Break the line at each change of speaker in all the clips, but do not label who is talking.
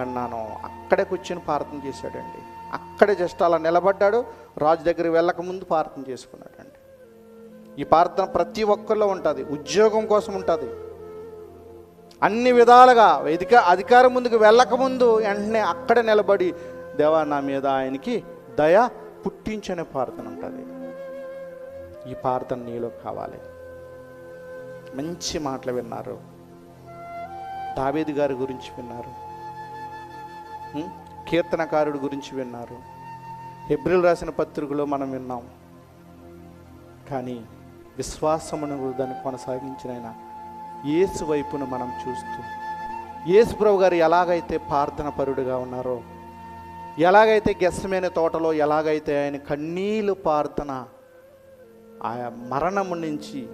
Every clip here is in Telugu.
అన్నాను. అక్కడే కూర్చొని ప్రార్థన చేశాడండి. అక్కడే జస్ట్ అలా నిలబడ్డాడు. రాజు దగ్గరికి వెళ్ళకముందు ప్రార్థన చేసుకున్నాడండి. ఈ ప్రార్థన ప్రతి ఒక్కరిలో ఉంటుంది. ఉద్యోగం కోసం ఉంటుంది. అన్ని విధాలుగా వేదిక అధికారం ముందుకు వెళ్ళకముందు వెంటనే అక్కడ నిలబడి దేవా నా మీద ఆయనకి దయ పుట్టించనే ప్రార్థన ఉంటుంది. ఈ ప్రార్థన నీలో కావాలి. మంచి మాటలు విన్నారు. దావేది గారి గురించి విన్నారు. కీర్తనకారుడి గురించి విన్నారు. హెబ్రిల్ రాసిన పత్రికలో మనం విన్నాం. కానీ విశ్వాసమును దాన్ని కొనసాగించిన ఆయన యేసు వైపును మనం చూస్తూ యేసు ప్రభు గారు ఎలాగైతే ప్రార్థన పరుడుగా ఉన్నారో ఎలాగైతే గెస్సమైన తోటలో ఎలాగైతే ఆయన కన్నీలు ప్రార్థన ఆ మరణము నుంచి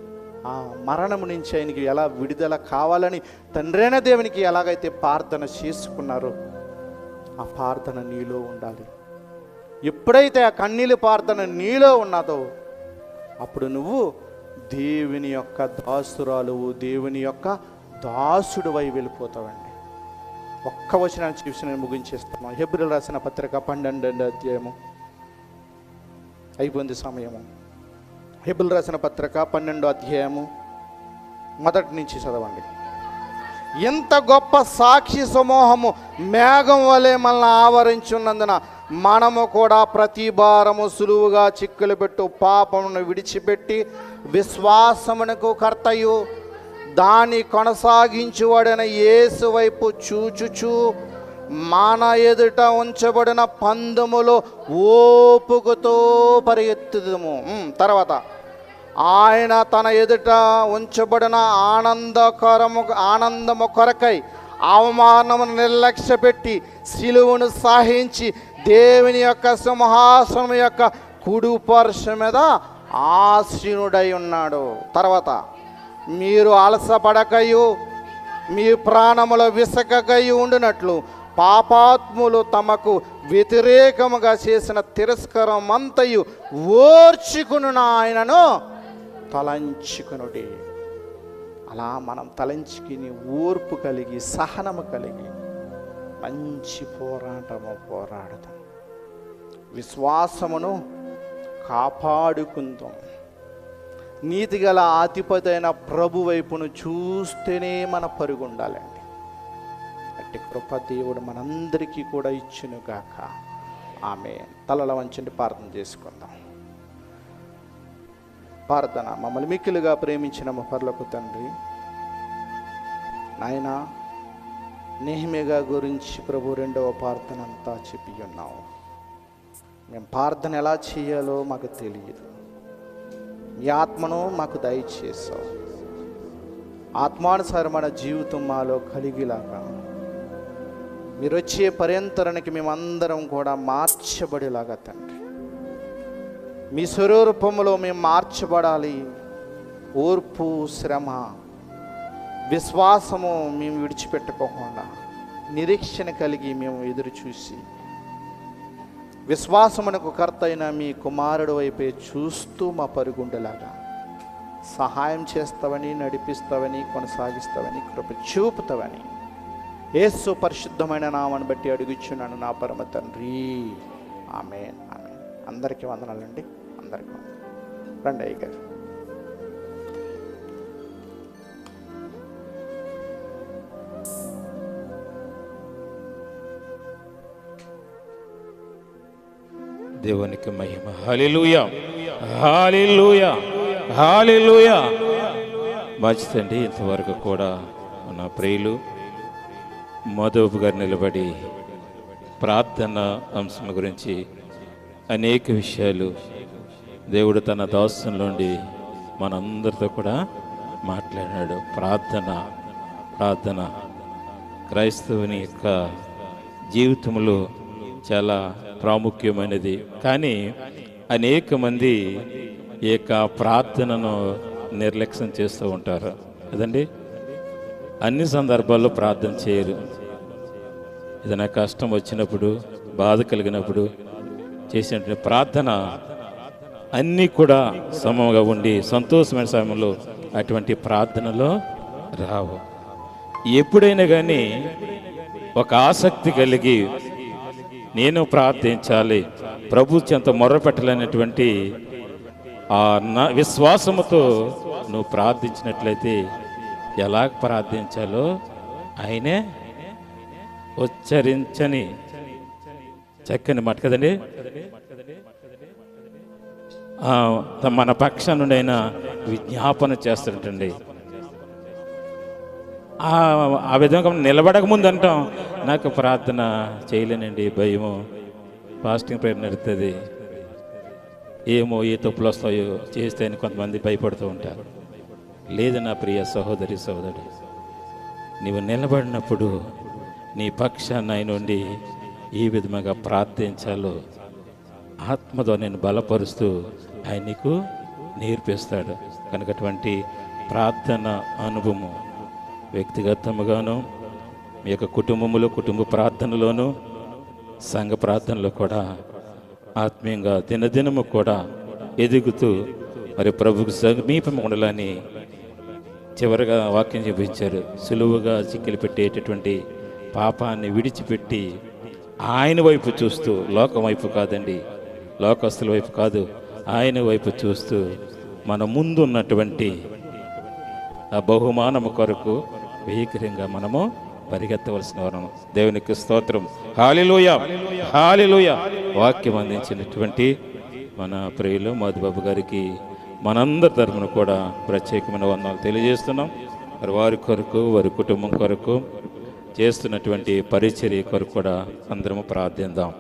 ఆ మరణము నుంచి ఆయనకి ఎలా విడుదల కావాలని తండ్రైన దేవునికి ఎలాగైతే ప్రార్థన చేసుకున్నారో ఆ ప్రార్థన నీలో ఉండాలి. ఎప్పుడైతే ఆ కన్నీళ్ళు ప్రార్థన నీలో ఉన్నదో అప్పుడు నువ్వు దేవుని యొక్క దాసురాలువు దేవుని యొక్క దాసుడివై వెళ్ళిపోతావండి. ఒక్క వచనాన్ని చూసి నేను ముగించేస్తాను హెబ్రిల్ రాసిన పత్రిక పన్నెండు అధ్యాయము. అయిపోయింది సమయము. హెబుల్ రాసిన పత్రిక పన్నెండో అధ్యాయము. మొదటి నుంచి చదవండి. ఎంత గొప్ప సాక్షి సమూహము మేఘం వలె మనల్ని ఆవరించున్నందున మనము కూడా ప్రతి భారము సులువుగా చిక్కులు పెట్టు పాపమును విడిచిపెట్టి విశ్వాసమునకు కర్తయు. దాని కొనసాగించువాడైన యేసు వైపు చూచుచూ మన ఎదుట ఉంచబడిన పందములో ఓపుకతో పరిగెత్తుదము. తర్వాత. ఆయన తన ఎదుట ఉంచబడిన ఆనందకరము ఆనందము కొరకై అవమానమును నిర్లక్ష్యపెట్టి శిలువును సాహించి దేవుని యొక్క సింహాసనం యొక్క కుడి మీద ఆసీనుడై ఉన్నాడు. తర్వాత మీరు అలసపడకయు మీ ప్రాణముల విసకకై ఉండినట్లు పాపాత్ములు తమకు వ్యతిరేకముగా చేసిన తిరస్కారం అంతయు ఓర్చుకును ఆయనను తలంచుకునుడి. అలా మనం తలంచుకుని ఓర్పు కలిగి సహనము కలిగి మంచి పోరాటము పోరాడదాం విశ్వాసమును కాపాడుకుందాం. నీతిగల ఆధిపతి అయిన ప్రభు వైపును చూస్తేనే మన పరుగు ఉండాలండి అట్టి కృప దేవుడు మనందరికీ కూడా ఇచ్చునుగాక. ఆమె తలల వంచండి ప్రార్థన చేసుకుందాం. ప్రార్థన మమ్మల్ని మిక్కిలుగా ప్రేమించిన మా పర్లకు తండ్రి. నాయన నేహిమేగా గురించి ప్రభు రెండవ ప్రార్థన అంతా చెప్పి ఉన్నావు. మేము ప్రార్థన ఎలా చేయాలో మాకు తెలియదు. మీ ఆత్మను మాకు దయచేసావు ఆత్మానుసారమైన జీవితం మాలో కలిగిలాగా. మీరు వచ్చే పర్యంతరానికి మేమందరం కూడా మార్చబడేలాగా తండ్రి. మీ స్వరూపంలో మేము మార్చబడాలి. ఓర్పు శ్రమ విశ్వాసము మేము విడిచిపెట్టుకోకుండా నిరీక్షణ కలిగి మేము ఎదురు చూసి విశ్వాసమునకు కర్త అయిన మీ కుమారుడు వైపే చూస్తూ మా పరుగుండేలాగా సహాయం చేస్తావని నడిపిస్తావని కొనసాగిస్తావని కృప చూపుతావని ఏసు పరిశుద్ధమైన నామని బట్టి అడుగుచున్నాను నా పరమ తండ్రి. ఆమె అందరికీ వందనాలండి. అందరికీ వందనాలు. రండి అయ్య గారు.
దేవునికి మహిమ. హల్లెలూయా. హల్లెలూయా. హల్లెలూయా. మంచిదండి ఇంతవరకు కూడా మన ప్రియులు మధుబు గారు నిలబడి ప్రార్థన అంశం గురించి అనేక విషయాలు దేవుడు తన దాసం మనందరితో కూడా మాట్లాడాడు. ప్రార్థన ప్రార్థన. క్రైస్తవుని యొక్క జీవితంలో చాలా ప్రాముఖ్యమైనది. కానీ అనేక మంది ఈ యొక్క ప్రార్థనను నిర్లక్ష్యం చేస్తూ ఉంటారు. కదండి అన్ని సందర్భాల్లో ప్రార్థన చేయరు. ఏదైనా కష్టం వచ్చినప్పుడు బాధ కలిగినప్పుడు చేసినటువంటి ప్రార్థన అన్నీ కూడా సమంగా ఉండి సంతోషమైన సమయంలో అటువంటి ప్రార్థనలో రావు. ఎప్పుడైనా కానీ ఒక ఆసక్తి కలిగి నేను ప్రార్థించాలి ప్రభు చెంత మొర్రపెట్టాలనేటువంటి ఆ నా విశ్వాసముతో నువ్వు ప్రార్థించినట్లయితే ఎలా ప్రార్థించాలో ఆయనే ఉచ్చరించని చక్కని మాట కదండి? మన పక్ష నుండి ఆయన విజ్ఞాపన చేస్తుంటండి ఆ ఆ విధంగా నిలబడక ముందు అంటాం. నాకు ప్రార్థన చేయలేనండి భయము. ఫాస్టింగ్ ప్రేయర్ నడుతుంది ఏమో ఏ తప్పులు వస్తాయో చేస్తే అని కొంతమంది భయపడుతూ ఉంటారు. లేదు నా ప్రియ సహోదరి సహోదరుడు నీవు నిలబడినప్పుడు నీ పక్షాన్ని ఆయన నుండి ఏ విధముగా ప్రార్థించాలో ఆత్మతో నేను బలపరుస్తూ ఆయన నీకు నేర్పిస్తాడు. కనుక అటువంటి ప్రార్థన అనుభవము వ్యక్తిగతముగాను మీ యొక్క కుటుంబములో కుటుంబ ప్రార్థనలోను సంఘ ప్రార్థనలో కూడా ఆత్మీయంగా దినదినము కూడా ఎదుగుతూ మరి ప్రభుకు సమీపం ఉండాలని చివరిగా వాక్యం చూపించారు సులువుగా చిక్కిలు పెట్టేటటువంటి పాపాన్ని విడిచిపెట్టి ఆయన వైపు చూస్తూ లోకం వైపు కాదండి లోకస్తుల వైపు కాదు ఆయన వైపు చూస్తూ మన ముందు ఉన్నటువంటి ఆ బహుమానము కొరకు వేగరంగా మనము పరిగెత్తవలసిన వరం దేవునికి స్తోత్రం. Hallelujah hallelujah. వాక్యం అందించినటువంటి మన ప్రియులు మధుబాబు గారికి మనందరి తరఫున కూడా ప్రత్యేకమైన వందనాలు తెలియజేస్తున్నాం. మరి వారి కొరకు వారి కుటుంబం కొరకు చేస్తున్నటువంటి పరిచర్య కొరకు కూడా అందరము ప్రార్థిద్దాం